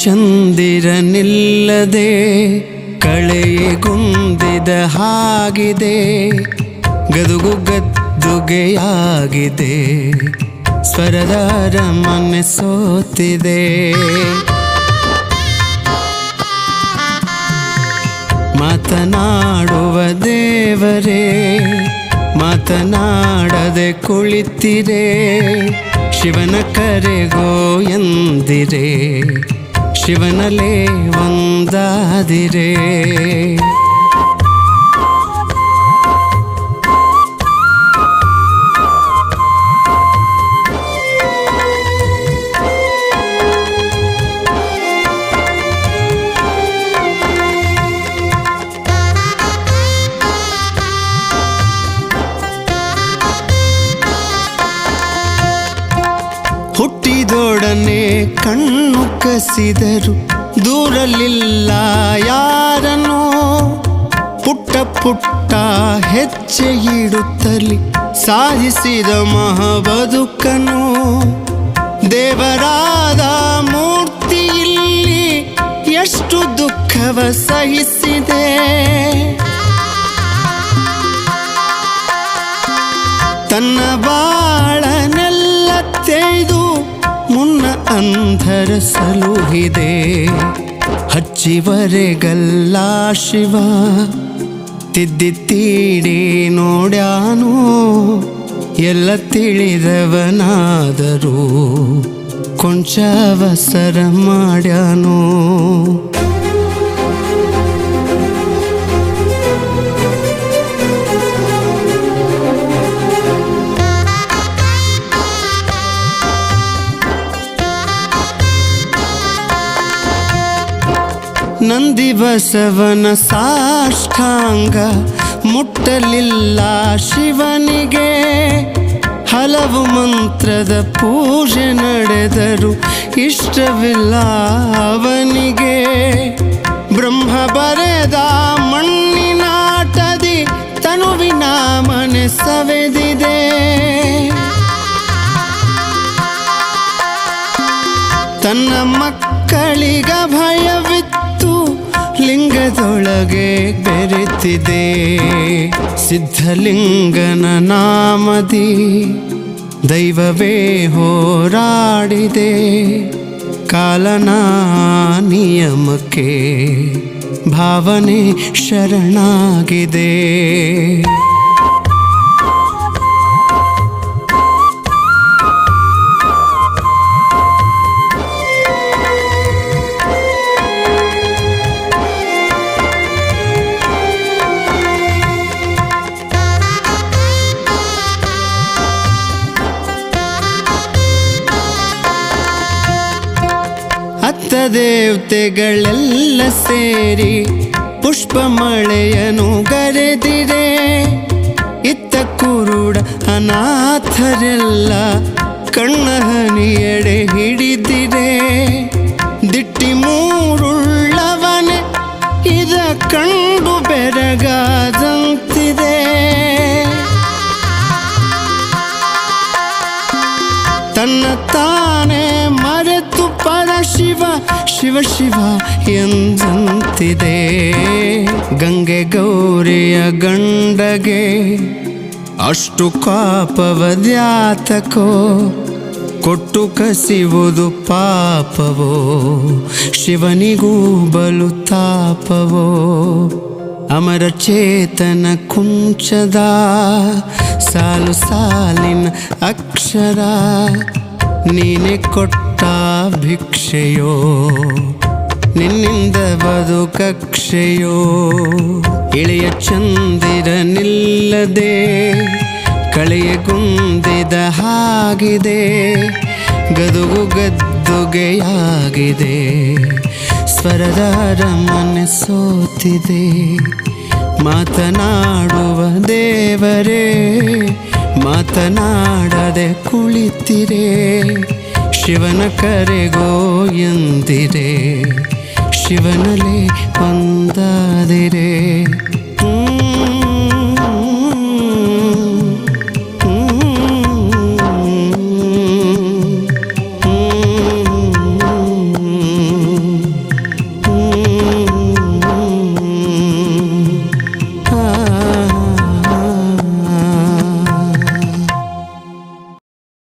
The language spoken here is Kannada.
ಚಂದಿರನಿಲ್ಲದೆ ಕುಂದಿದ ಹಾಗಿದೆ, ಗದುಗು ಗದ್ದುಗೆಯಾಗಿದೆ ಸ್ವರದಾರ ಮನೆ ಸೋತಿದೆ. ಮಾತನಾಡುವ ದೇವರೇ, ಮಾತನಾಡದೆ ಕುಳಿತಿರೇ, ಶಿವನ ಕರೆಗೋ ಎಂದಿರೆ. ಶಿವನಲೇ ಒಂದಾದಿರೆ ಹುಟ್ಟಿದೊಡನೆ ಕಣ್ಣು ಕಸಿದರು. ದೂರಲಿಲ್ಲ ಯಾರನೋ ಪುಟ್ಟ ಪುಟ್ಟ ಹೆಜ್ಜೆ ಇಡುತ್ತಲಿ ಸಾಧಿಸಿದ ಮಹಾಬದುಕನು. ದೇವರಾದ ಮೂರ್ತಿ ಇಲ್ಲಿ ಎಷ್ಟು ದುಃಖವ ಸಹಿಸಿದೆ. ತನ್ನ ಅಂಧರ ಸಲುಹಿದೆ ಹಚ್ಚಿವರೆಗಲ್ಲ ಶಿವ. ತಿದ್ದಿ ತೀಡಿ ನೋಡ್ಯಾನು? ಎಲ್ಲ ತಿಳಿದವನಾದರೂ ಕೊಂಚವಸರ ಮಾಡ್ಯಾನು? ನಂದಿ ಬಸವನ ಸಾಷ್ಟಾಂಗ ಮುಟ್ಟಲಿಲ್ಲ ಶಿವನಿಗೆ. ಹಲವು ಮಂತ್ರದ ಪೂಜೆ ನಡೆದರು ಇಷ್ಟವಿಲ್ಲ ಅವನಿಗೆ. ಬ್ರಹ್ಮ ಬರೆದ ಮಣ್ಣಿನಾಟದಿ ತನುವಿನ ಮನೆ ಸವೆದಿದೆ ಲಿಂಗದೊಳಗೆ ಬೆರೆತಿದೆ. ಸಿದ್ಧಲಿಂಗನ ನಾಮದಿ ದೈವವೇ ಹೋರಾಡಿದೆ. ಕಾಲನ ನಿಯಮಕ್ಕೆ ಭಾವನೆ ಶರಣಾಗಿದೆ. ದೇವತೆಗಳೆಲ್ಲ ಸೇರಿ ಪುಷ್ಪ ಮಳೆಯನು ಗರೆದಿರೆ ಇತ್ತ ಕುರುಡ ಅನಾಥರೆಲ್ಲ ಕಣ್ಣ ಹನಿಯಡೆ ಹಿಡಿದಿರೆ ಶಿವ ಶಿವ ಎಂದಂತಿದೆ. ಗಂಗೆ ಗೌರಿಯ ಗಂಡಗೆ ಅಷ್ಟು ಕಾಪವದ್ಯಾತಕೋ ಕೊಟ್ಟು ಕಸಿವುದು ಪಾಪವೋ, ಶಿವನಿಗೂ ಬಲು ತಾಪವೋ. ಅಮರ ಚೇತನ ಕುಂಚದ, ಸಾಲು ಸಾಲಿನ ಅಕ್ಷರ, ನೀನೆ ಕೊಟ್ಟ ಭಿಕ್ಷೆಯೋ ನಿನ್ನಿಂದ ಬದುಕಕ್ಷೆಯೋ ಇಳೆಯ ಚಂದಿರನಿಲ್ಲದೆ ಕಳೆಯಗುಂದಿದ ಹಾಗಿದೆ, ಗದುಗು ಗದ್ದುಗೆಯಾಗಿದೆ ಸ್ವರದಾರ ಮನೆ ಸೋತಿದೆ, ಮಾತನಾಡುವ ದೇವರೇ, ಮಾತನಾಡದೆ ಕುಳಿತಿರೆ ಶಿವನ ಕರೆಗೋ ಎಂದಿರೆ ಶಿವನಲೆ ಒಂದಾದಿರೆ